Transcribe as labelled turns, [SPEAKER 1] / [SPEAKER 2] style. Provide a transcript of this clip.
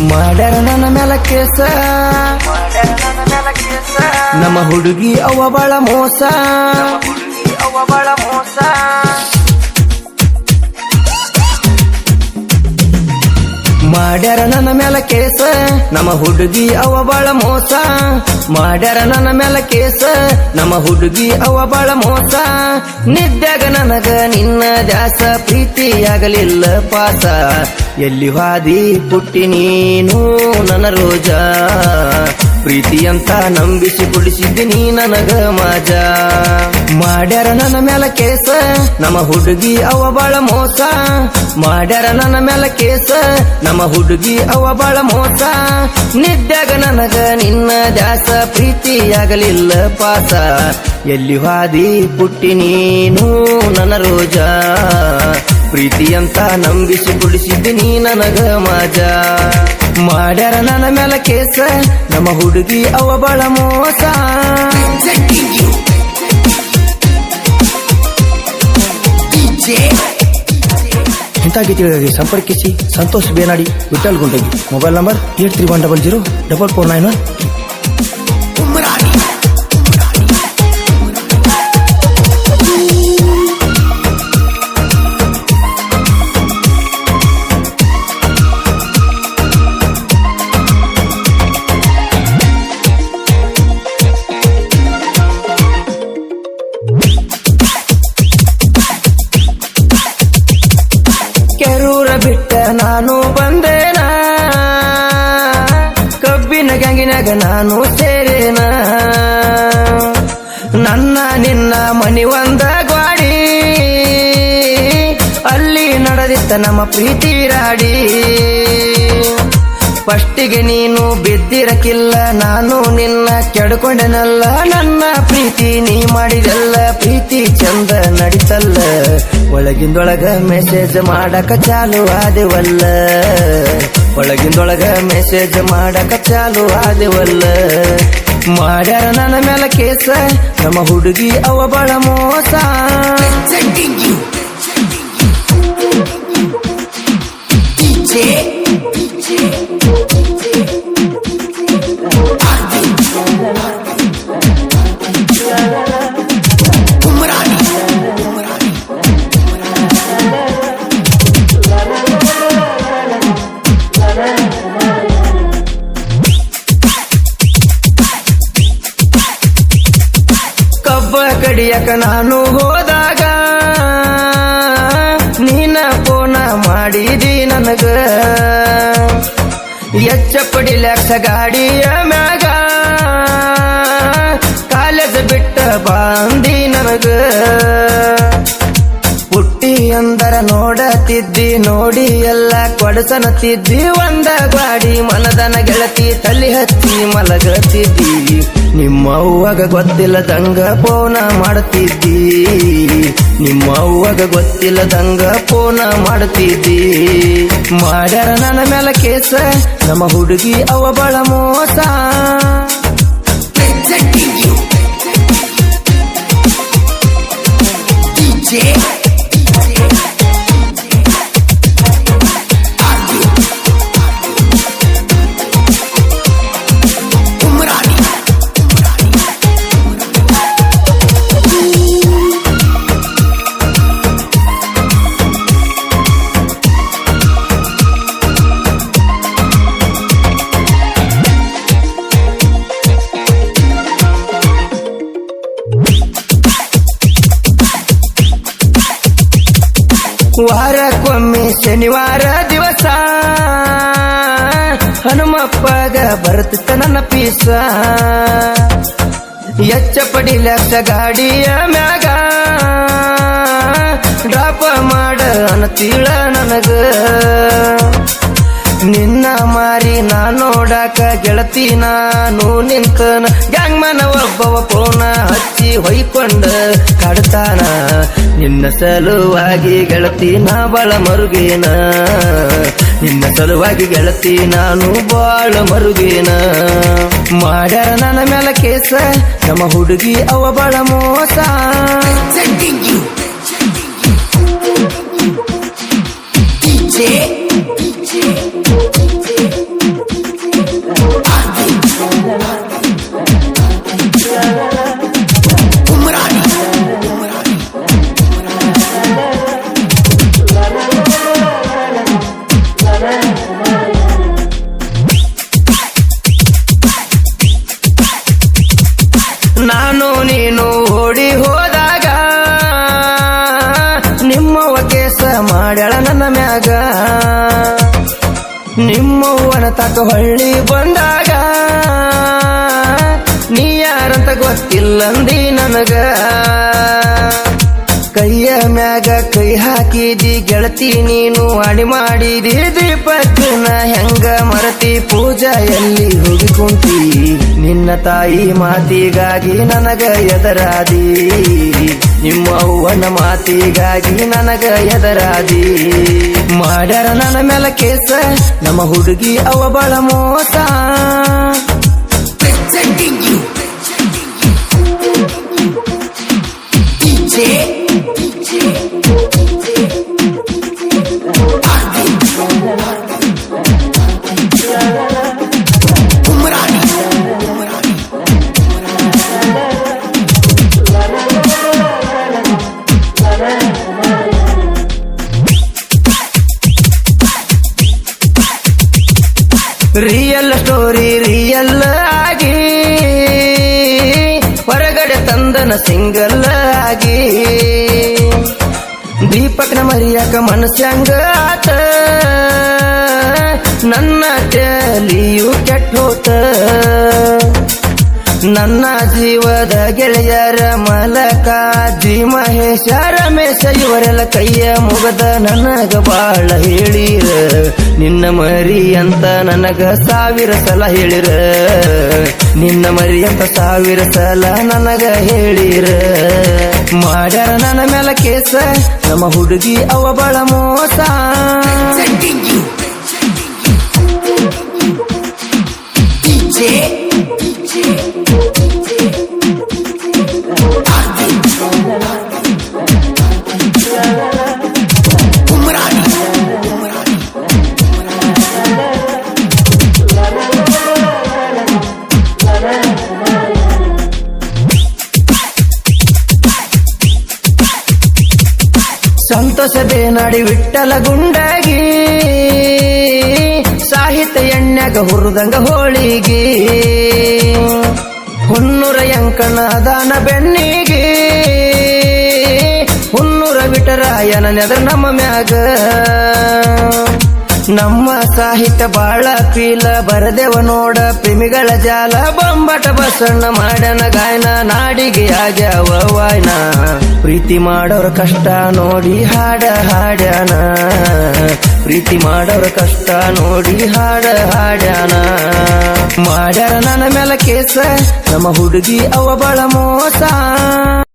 [SPEAKER 1] ಮಾಡ್ಯಾರ ನನ್ನ ಮ್ಯಾಲ ಕೇಸ. ನಮ್ಮ ಹುಡುಗಿ ಅವ ಬಾಳ ಮೋಸ. ಅವ ಬಾಳ ಮೋಸ ಮಾಡ್ಯಾರ ನನ್ನ ಮೇಲೆ ಕೇಸ. ನಮ್ಮ ಹುಡುಗಿ ಅವ ಬಾಳ ಮೋಸ. ಮಾಡ್ಯಾರ ನನ್ನ ಮೇಲೆ ಕೇಸ. ನಮ್ಮ ಹುಡುಗಿ ಅವ ಬಾಳ ಮೋಸ. ನಿದ್ದಾಗ ನನಗ ನಿನ್ನ ದಾಸ ಪ್ರೀತಿಯಾಗಲಿಲ್ಲ ಪಾಸ. ಎಲ್ಲಿ ಹಾದಿ ಪುಟ್ಟಿ ನೀನು ನನ್ನ ರೋಜ. ಪ್ರೀತಿ ಅಂತ ನಂಬಿಸಿ ನೀ ನನಗ ಮಾಜ. ಮಾಡ್ಯಾರ ನನ್ನ ಮೇಲ ಕೇಸ, ನಮ್ಮ ಹುಡುಗಿ ಅವ ಬಾಳ ಮೋಸ. ಮಾಡ್ಯಾರ ನನ್ನ ಮೇಲ ಕೇಸ, ನಮ್ಮ ಹುಡುಗಿ ಅವ ಬಾಳ ಮೋಸ. ನಿದ್ದಾಗ ನನಗ ನಿನ್ನ ದಾಸ ಪ್ರೀತಿಯಾಗಲಿಲ್ಲ ಪಾಸ. ಎಲ್ಲಿ ಹಾದಿ ಪುಟ್ಟಿ ನೀನು ನನ್ನ ರೋಜ. ಪ್ರೀತಿ ಅಂತ ನಂಬಿಸಿ ಕುಡಿಸಿದ್ದೀನಿ ನನಗ ಮಾಜ. ಮಾಡ್ಯಾರ ನನ್ನ ಮೇಲೆ ಕೇಸ. ನಮ್ಮ ಹುಡುಗಿ ಅವ ಬಾಳ ಮೋಸ. ಇಂಥ ಗೀತೆಗಳಿಗಾಗಿ ಸಂಪರ್ಕಿಸಿ, Santosh Benadi Vithal Gundagi. Mobile number eight three one double zero double four nine one ನಾನು ಬಂದೇನ? ಕಬ್ಬಿನ ಗಂಗಿನಾಗ ನಾನು ಸೇರೇನ? ನನ್ನ ನಿನ್ನ ಮನಿ ಒಂದ ಗ್ವಾಡಿ ಅಲ್ಲಿ ನಡೆದಿತ್ತ ನಮ್ಮ ಪ್ರೀತಿ ರಾಡಿ. ಫಸ್ಟಿಗೆ ನೀನು ಬಿದ್ದಿರಕ್ಕಿಲ್ಲ ನಾನು ನಿನ್ನ ಕೆಡ್ಕೊಂಡೆನಲ್ಲ. ನನ್ನ ಪ್ರೀತಿ ನೀ ಮಾಡಿದೆಲ್ಲ, ಪ್ರೀತಿ ಚಂದ ನಡಿತಲ್ಲ. ಒಳಗಿಂದೊಳಗ ಮೆಸೇಜ್ ಮಾಡಕ ಚಾಲು ಆದೆವಲ್ಲ. ಒಳಗಿಂದೊಳಗ ಮೆಸೇಜ್ ಮಾಡಕ ಚಾಲು ಆದೆವಲ್ಲ. ಮಾಡ್ಯಾರ ನನ್ನ ಮೇಲ ಕೇಸ, ನಮ್ಮ ಹುಡುಗಿ ಅವ ಬಳ ಮೋಸ.
[SPEAKER 2] Presenting
[SPEAKER 1] ಕಡಿಯಕ ನಾನು ಹೋದಾಗ ನೀನ ಫೋನ ಮಾಡಿದಿ ನನಗ. ಎಚ್ಚ ಪಡಿಲಕ್ಷ ಗಾಡಿಯ ಮ್ಯಾಗ ಕಾಲದ ಬಿಟ್ಟ ಬಾಂದಿ ನನಗ. ಅಂದರ ನೋಡತಿದ್ದಿ, ನೋಡಿ ಎಲ್ಲ ಕೊಡಸನತಿದ್ದಿ. ಒಂದ ಗಾಡಿ ಮನದನ ಗೆಳತಿ ತಲೆ ಹತ್ತಿ ಮಲಗತಿದ್ದಿ. ನಿಮ್ಮ ಅವ್ವಗ ಗೊತ್ತಿಲ್ಲದಂಗ ಪೋನ ಮಾಡುತ್ತಿದ್ದಿ ನಿಮ್ಮ ಅವ್ವಗ ಗೊತ್ತಿಲ್ಲದಂಗ ಪೋನ ಮಾಡ್ತಿದ್ದಿ. ಮಾಡ್ಯಾರ ನನ್ನ ಮೇಲೆ ಕೇಸ, ನಮ್ಮ ಹುಡುಗಿ ಅವ ಬಳ ಮೋಸ.
[SPEAKER 2] Presenting
[SPEAKER 1] ವಾರಕ್ಕೊಮ್ಮೆ ಶನಿವಾರ ದಿವಸ. ಹನುಮಪ್ಪಗ ಬರ್ತಿತ್ತ ನನ್ನ ಪೀಸ ಎಚ್ಚ ಪಡಿಲಕ್ಕ ಗಾಡಿಯ ಮ್ಯಾಗ. ಡ್ರಾಪ ಮಾಡ ಅನತೀಳ ನನಗ. ನಿನ್ನ ಮಾರಿ ನಾ ನೋಡಾಕ ಗೆಳತಿ ನಾನು ನಿಂತನ. ಗ್ಯಾಂಗ್ಮನ ಒಬ್ಬವ ಪೋನ ಹಚ್ಚಿ ಹೊಯ್ಕೊಂಡ ಕಡ್ತಾನ. ನಿನ್ನ ಸಲುವಾಗಿ ಗೆಳತಿ ನಾ ಬಾಳ ಮರುಗೇನ. ನಿನ್ನ ಸಲುವಾಗಿ ಗೆಳತಿ ನಾನು ಬಾಳ ಮರುಗೇನ. ಮಾಡ್ಯಾರ ನನ್ನ ಮೇಲೆ ಕೇಸ, ನಮ್ಮ ಹುಡುಗಿ ಅವ ಬಾಳ ಮೋಸ.
[SPEAKER 2] Presenting You.
[SPEAKER 1] ನಿಮ್ಮವ್ವನ ತಾಕ ಹೊಳ್ಳಿ ಬಂದಾಗ, ನೀ ಯಾರಂತ ಗೊತ್ತಿಲ್ಲಂದಿ ನನಗ. ಕೈಯ ಮ್ಯಾಗ ಕೈ ಹಾಕಿದಿ ಗೆಳತಿ, ನೀನು ಅಡಿ ಮಾಡಿದಿ ದೀಪಕ್ಕನ ಹೆಂಗ ಮರತಿ ಪೂಜಾ ಎಲ್ಲಿ ಹೋಗಿ ಕುಂತಿ. ನಿನ್ನ ತಾಯಿ ಮಾತಿಗಾಗಿ ನನಗ ಎದರಾದಿ. ನಿಮ್ಮ ಅವ್ವನ ಮಾತಿಗಾಗಿ ನನಗ ಎದರಾದಿ? ಮಾಡ್ಯಾರ ನನ್ನ ಮೇಲೆ ಕೇಸ, ನಮ್ಮ ಹುಡುಗಿ ಅವ ಬಳ ಮೋಸ.
[SPEAKER 2] Presenting
[SPEAKER 1] ತಂದನ ಸಿಂಗಲ್ ಆಗಿ. ದೀಪಕ್ನ ಮರಿಯಾಕ ಮನಸ್ಸಂಗ ಆತ? ನನ್ನ ತಲಿಯು ಕೆಟ್ಟೋತ ನನ್ನ ಜೀವದ ಗೆಳೆಯರ ಮಲಕ ಜಿ ಮಹೇಶ ರಮೇಶ ಇವರೆಲ್ಲ ಕೈಯ ಮುಗದ ನನಗ ಬಾಳ ಹೇಳಿರ. ನಿನ್ನ ಮರಿ ಅಂತ ನನಗ ಸಾವಿರ ಸಲ ಹೇಳಿರ. ನಿನ್ನ ಮರಿ ಅಂತ ಸಾವಿರ ಸಲ ನನಗ ಹೇಳಿರ. ಮಾಡ್ಯಾರ ನನ್ನ ಮೇಲೆ ಕೇಸ, ನಮ್ಮ ಹುಡುಗಿ ಅವ ಬಳ ಮೋಸ.
[SPEAKER 2] Presenting
[SPEAKER 1] ಸಂತೋಷ ನಾಡಿ ವಿಠಲ ಗುಂಡಾಗಿ, ಸಾಹಿತ್ಯ ಎಣ್ಣೆಗ ಹುರಿದಂಗ ಹೋಳಿಗೆ. ಹುನ್ನೂರ ಎಂಕಣ ದಾನ ಬೆನ್ನಿಗೆ, ಹುನ್ನೂರ ವಿಟರಾಯನ ನೆದ್ರ ನಮ್ಮ ಮ್ಯಾಗ. ನಮ್ಮ ಸಾಹಿತ್ಯ ಬಾಳ ಪೀಲ ಬರದೇವ ನೋಡ ಪ್ರೇಮಿಗಳ ಜಾಲ. ಬೊಂಬಟ ಬಸಣ್ಣ ಮಾಡ್ಯಾನ ಗಾಯನ. ನಾಡಿಗೆ ಆಗ್ಯಾವ ವಾಯ್ನ. ಪ್ರೀತಿ ಮಾಡೋರ ಕಷ್ಟ ನೋಡಿ ಹಾಡ ಹಾಡ್ಯಾನ. ಪ್ರೀತಿ ಮಾಡೋರ ಕಷ್ಟ ನೋಡಿ ಹಾಡ ಹಾಡ್ಯಾನ. ಮಾಡ್ಯಾರ ನನ್ನ ಮೇಲೆ ಕೇಸ. ನಮ್ಮ ಹುಡುಗಿ ಅವ ಬಳ ಮೋಸ.